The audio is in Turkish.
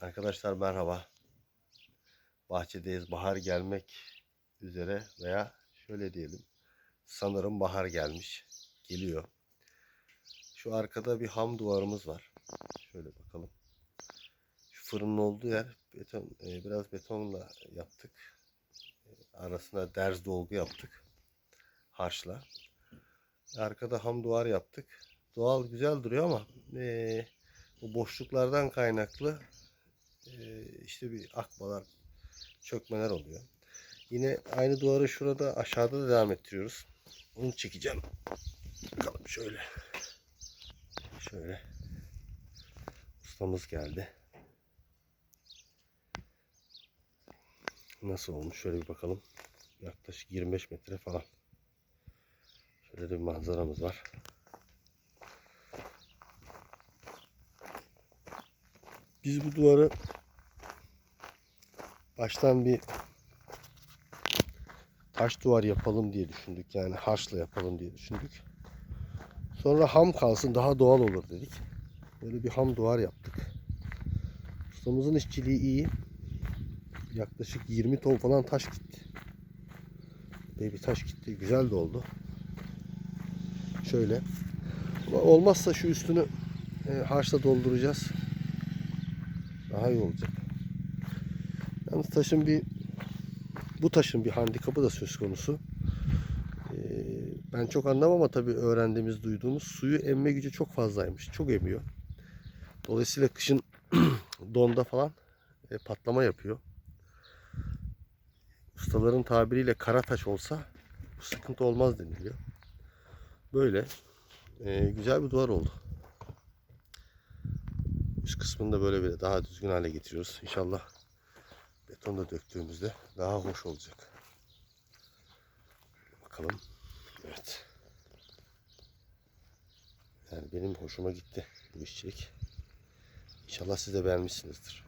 Arkadaşlar merhaba. Bahçedeyiz. Bahar gelmek üzere veya şöyle diyelim. Sanırım bahar gelmiş. Geliyor. Şu arkada bir ham duvarımız var. Şöyle bakalım. Şu fırının olduğu yer beton, e, biraz betonla yaptık. E, Arasına derz dolgu yaptık. Harçla. Arkada ham duvar yaptık. Doğal güzel duruyor ama e, bu boşluklardan kaynaklı işte bir akbalar, çökmeler oluyor. Yine aynı duvarı şurada aşağıda da devam ettiriyoruz. Onu çekeceğim. Bakalım şöyle. Şöyle. Ustamız geldi. Nasıl olmuş? Şöyle bir bakalım. Yaklaşık 25 metre falan. Şöyle de bir manzaramız var. Biz bu duvarı baştan bir taş duvar yapalım diye düşündük. Yani harçla yapalım diye düşündük. Sonra ham kalsın daha doğal olur dedik. Böyle bir ham duvar yaptık. Ustamızın işçiliği iyi. Yaklaşık 20 ton falan taş gitti. Ve bir taş gitti. Güzel de oldu. Şöyle. Olmazsa şu üstünü e, harçla dolduracağız. Daha iyi olacak. Yalnız taşın bir bu taşın bir handikapı da söz konusu. Ee, ben çok anlamam ama tabii öğrendiğimiz, duyduğumuz suyu emme gücü çok fazlaymış. Çok emiyor. Dolayısıyla kışın donda falan e, patlama yapıyor. Ustaların tabiriyle kara taş olsa bu sıkıntı olmaz deniliyor. Böyle e, güzel bir duvar oldu. Üst kısmını da böyle böyle daha düzgün hale getiriyoruz. İnşallah beton da döktüğümüzde daha hoş olacak. Bakalım. Evet. Yani benim hoşuma gitti bu işçilik. İnşallah siz de beğenmişsinizdir.